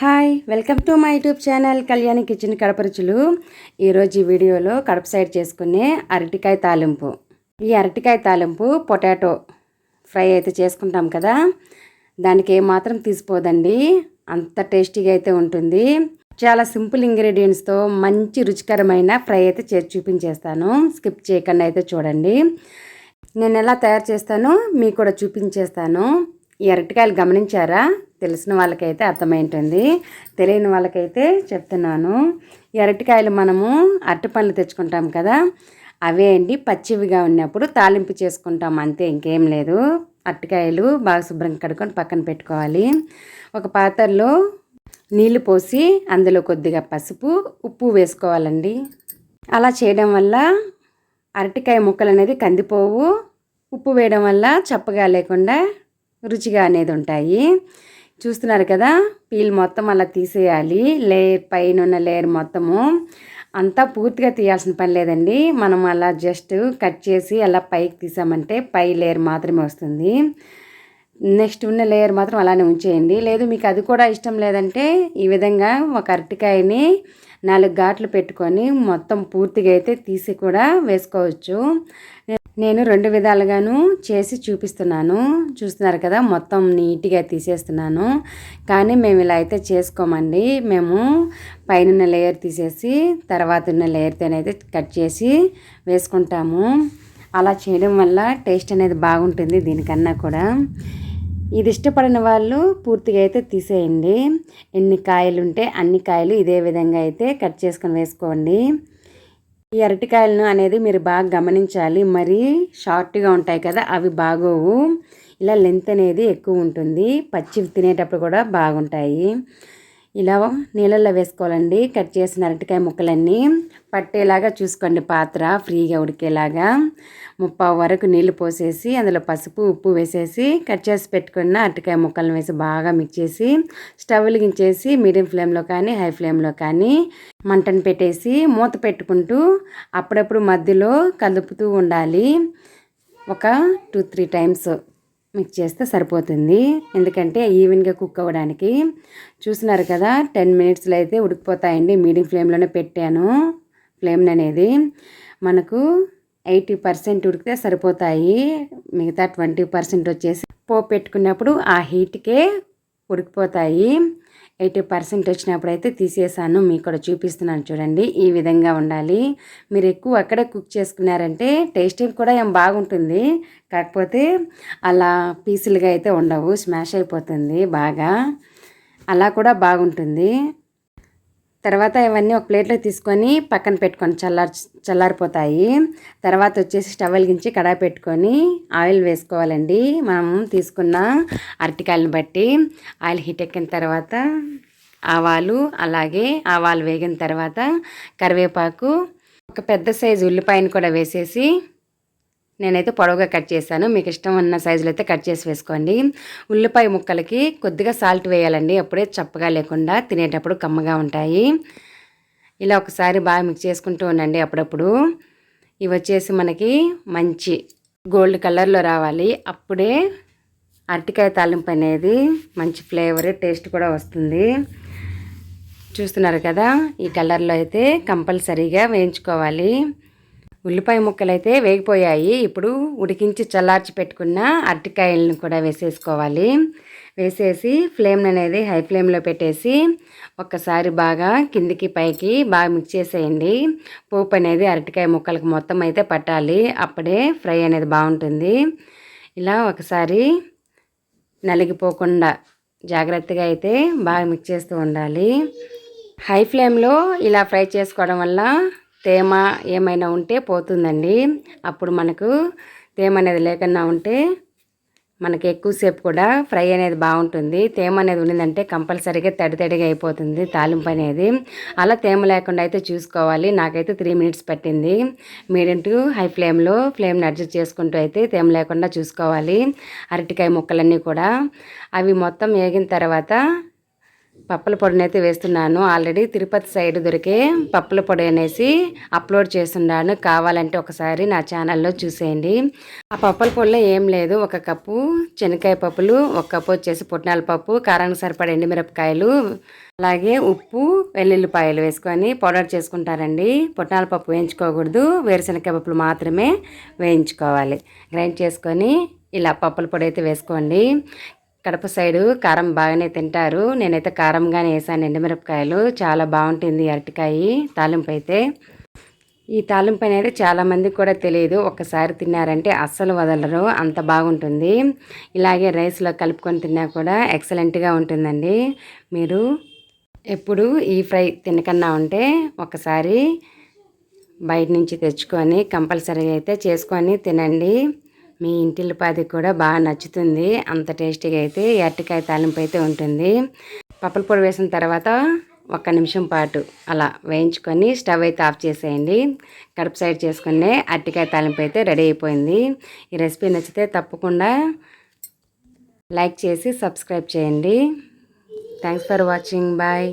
Hi welcome to my YouTube channel Kalyani kitchen Kadapa రుచులు ఈరోజు ఈ వీడియోలో కడప సైడ్ చేసుకునే అరటికాయ తాలింపు. ఈ అరటికాయ తాలింపు పొటాటో ఫ్రై అయితే చేసుకుంటాం కదా. దానికి ఏమాత్రం తీసిపోదండి. అంత టేస్టీగా అయితే ఉంటుంది. చాలా సింపుల్ ఇంగ్రీడియంట్స్తో మంచి రుచికరమైన ఫ్రై అయితే చేసి చూపించేస్తాను. స్కిప్ చేయకుండా అయితే చూడండి. నేను ఎలా తయారు చేస్తానో మీకు కూడా చూపించేస్తాను. ఈ అరటికాయలు గమనించారా? తెలిసిన వాళ్ళకైతే అర్థమైంటుంది. తెలియని వాళ్ళకైతే చెప్తున్నాను. ఈ అరటికాయలు మనము అరటి పండ్లు తెచ్చుకుంటాం కదా అవే అండి పచ్చివిగా ఉన్నప్పుడు తాలింపు చేసుకుంటాం అంతే ఇంకేం లేదు. అరటికాయలు బాగా శుభ్రంగా కడుక్కొని పక్కన పెట్టుకోవాలి. ఒక పాత్రలో నీళ్ళు పోసి అందులో కొద్దిగా పసుపు ఉప్పు వేసుకోవాలండి. అలా చేయడం వల్ల అరటికాయ ముక్కలు అనేది కందిపోవు ఉప్పు వేయడం వల్ల చప్పగా లేకుండా రుచిగా అనేది ఉంటాయి. చూస్తున్నారు కదా? పీల్ మొత్తం అలా తీసేయాలి. లేయర్ పైన ఉన్న లేయర్ మొత్తము అంతా పూర్తిగా తీయాల్సిన పని లేదండి. మనం అలా జస్ట్ కట్ చేసి అలా పైకి తీసామంటే పై లేయర్ మాత్రమే వస్తుంది. నెక్స్ట్ ఉన్న లేయర్ మాత్రం అలానే ఉంచేయండి. లేదు మీకు అది కూడా ఇష్టం లేదంటే ఈ విధంగా ఒక అరటికాయని నాలుగు ఘాట్లు పెట్టుకొని మొత్తం పూర్తిగా అయితే తీసి కూడా వేసుకోవచ్చు. నేను రెండు విధాలుగాను చేసి చూపిస్తున్నాను. చూస్తున్నారు కదా మొత్తం నీట్గా తీసేస్తున్నాను. కానీ మేము ఇలా అయితే చేసుకోమండి. మేము పైన లేయర్ తీసేసి తర్వాత ఉన్న లేయర్తోనైతే కట్ చేసి వేసుకుంటాము. అలా చేయడం వల్ల టేస్ట్ అనేది బాగుంటుంది దీనికన్నా కూడా. ఇది ఇష్టపడిన వాళ్ళు పూర్తిగా అయితే తీసేయండి. ఎన్ని కాయలు ఉంటే అన్ని కాయలు ఇదే విధంగా అయితే కట్ చేసుకొని వేసుకోండి. ఈ అరటికాయలను అనేది మీరు బాగా గమనించాలి. మరీ షార్ట్గా ఉంటాయి కదా అవి బాగోవు. ఇలా లెంత్ అనేది ఎక్కువ ఉంటుంది. పచ్చి తినేటప్పుడు కూడా బాగుంటాయి. ఇలా నీళ్ళల్లో వేసుకోవాలండి. కట్ చేసిన అరటికాయ ముక్కలన్నీ పట్టేలాగా చూసుకోండి. పాత్ర ఫ్రీగా ఉడికేలాగా. ముప్పావు వరకు నీళ్ళు పోసేసి అందులో పసుపు ఉప్పు వేసేసి కట్ చేసి పెట్టుకున్న అరటికాయ ముక్కలను వేసి బాగా మిక్స్ చేసి స్టవ్ వెలిగించేసి మీడియం ఫ్లేమ్లో కానీ హై ఫ్లేమ్లో కానీ మంటను పెట్టేసి మూత పెట్టుకుంటూ అప్పుడప్పుడు మధ్యలో కలుపుతూ ఉండాలి. ఒక టూ త్రీ టైమ్స్ మిక్స్ చేస్తే సరిపోతుంది. ఎందుకంటే ఈవెన్గా కుక్ అవ్వడానికి చూస్తున్నారు కదా టెన్ మినిట్స్లో అయితే ఉడికిపోతాయండి. మీడియం ఫ్లేమ్లోనే పెట్టాను ఫ్లేమ్ అనేది మనకు ఎయిటీ పర్సెంట్ ఉడికితే సరిపోతాయి. మిగతా ట్వంటీ పర్సెంట్ వచ్చేసి పోపు పెట్టుకున్నప్పుడు ఆ హీట్కే ఉడికిపోతాయి. ఎయిటీ పర్సెంట్ వచ్చినప్పుడు అయితే తీసేసాను. మీకు కూడా చూపిస్తున్నాను చూడండి. ఈ విధంగా ఉండాలి. మీరు ఎక్కువ అక్కడే కుక్ చేసుకున్నారంటే టేస్టింగ్ కూడా ఏం బాగుంటుంది. కాకపోతే అలా పీసులుగా అయితే ఉండవు. స్మాష్ అయిపోతుంది బాగా. అలా కూడా బాగుంటుంది. తర్వాత ఇవన్నీ ఒక ప్లేట్లో తీసుకొని పక్కన పెట్టుకొని చల్లార్ చల్లారిపోతాయి. తర్వాత వచ్చేసి స్టవ్ వెలిగించి కడాయి పెట్టుకొని ఆయిల్ వేసుకోవాలండి. మనం తీసుకున్న అరటికాయలను బట్టి ఆయిల్ హీట్ ఎక్కిన తర్వాత ఆవాలు అలాగే ఆవాలు వేగిన తర్వాత కరివేపాకు ఒక పెద్ద సైజు ఉల్లిపాయను కూడా వేసేసి నేనైతే పొడవుగా కట్ చేశాను. మీకు ఇష్టం ఉన్న సైజులో అయితే కట్ చేసి వేసుకోండి. ఉల్లిపాయ ముక్కలకి కొద్దిగా సాల్ట్ వేయాలండి. అప్పుడే చప్పగా లేకుండా తినేటప్పుడు కమ్మగా ఉంటాయి. ఇలా ఒకసారి బాగా మిక్స్ చేసుకుంటూ ఉండండి అప్పుడప్పుడు. ఇవి వచ్చేసి మనకి మంచి గోల్డ్ కలర్లో రావాలి. అప్పుడే అరటికాయ తాలింపు అనేది మంచి ఫ్లేవర్ టేస్ట్ కూడా వస్తుంది. చూస్తున్నారు కదా ఈ కలర్లో అయితే కంపల్సరీగా వేయించుకోవాలి. ఉల్లిపాయ ముక్కలు అయితే వేగిపోయాయి. ఇప్పుడు ఉడికించి చల్లార్చి పెట్టుకున్న అరటికాయలను కూడా వేసేసుకోవాలి. వేసేసి ఫ్లేమ్ అనేది హై ఫ్లేమ్లో పెట్టేసి ఒక్కసారి బాగా కిందికి పైకి బాగా మిక్స్ చేసేయండి. పోపు అనేది అరటికాయ ముక్కలకు మొత్తం అయితే పట్టాలి. అప్పుడే ఫ్రై అనేది బాగుంటుంది. ఇలా ఒకసారి నలిగిపోకుండా జాగ్రత్తగా అయితే బాగా మిక్స్ చేస్తూ ఉండాలి. హై ఫ్లేమ్లో ఇలా ఫ్రై చేసుకోవడం వల్ల తేమ ఏమైనా ఉంటే పోతుందండి. అప్పుడు మనకు తేమ అనేది లేకుండా ఉంటే మనకి ఎక్కువసేపు కూడా ఫ్రై అనేది బాగుంటుంది. తేమ అనేది ఉండిందంటే కంపల్సరీగా తడి తడిగా అయిపోతుంది తాలింపు అనేది. అలా తేమ లేకుండా అయితే చూసుకోవాలి. నాకైతే త్రీ మినిట్స్ పట్టింది. మీడియం టు హై ఫ్లేమ్లో ఫ్లేమ్ని అడ్జస్ట్ చేసుకుంటూ అయితే తేమ లేకుండా చూసుకోవాలి. అరటికాయ ముక్కలన్నీ కూడా. అవి మొత్తం వేగిన తర్వాత పప్పుల పొడిని అయితే వేస్తున్నాను. ఆల్రెడీ తిరుపతి సైడ్ దొరికే పప్పుల పొడి అనేసి అప్లోడ్ చేస్తున్నాను. కావాలంటే ఒకసారి నా ఛానల్లో చూసేయండి. ఆ పప్పుల పొడిలో ఏం లేదు. ఒక కప్పు శనక్కాయ పప్పులు ఒక కప్పు వచ్చేసి పుట్నాల పప్పు కారానికి సరిపడే ఎండుమిరపకాయలు అలాగే ఉప్పు వెల్లుల్లిపాయలు వేసుకొని పౌడర్ చేసుకుంటారండి. పుట్నాల పప్పు వేయించుకోకూడదు. వేరుశనక్కాయ పప్పులు మాత్రమే వేయించుకోవాలి. గ్రైండ్ చేసుకొని ఇలా పప్పుల పొడి అయితే వేసుకోండి. కడప సైడు కారం బాగానే తింటారు. నేనైతే కారంగానే వేసాను ఎండుమిరపకాయలు. చాలా బాగుంటుంది అరటికాయి అరటికాయ తాలింపు అయితే. ఈ తాలింపు అనేది చాలామందికి కూడా తెలియదు. ఒకసారి తిన్నారంటే అస్సలు వదలరు. అంత బాగుంటుంది. ఇలాగే రైస్లో కలుపుకొని తిన్నా కూడా ఎక్సలెంట్గా ఉంటుందండి. మీరు ఎప్పుడు ఈ ఫ్రై తినకన్నా ఉంటే ఒకసారి బయట నుంచి తెచ్చుకొని కంపల్సరీగా అయితే చేసుకొని తినండి. మీ ఇంటిల్లిపాది కూడా బాగా నచ్చుతుంది. అంత టేస్టీగా అయితే అరటికాయ తాలింపు అయితే ఉంటుంది. పప్పుల పొడి వేసిన తర్వాత ఒక్క నిమిషం పాటు అలా వేయించుకొని స్టవ్ అయితే ఆఫ్ చేసేయండి. కడుపు సైడ్ చేసుకునే అరటికాయ తాలింపు అయితే రెడీ అయిపోయింది. ఈ రెసిపీ నచ్చితే తప్పకుండా లైక్ చేసి సబ్స్క్రైబ్ చేయండి. Thanks for watching. బాయ్.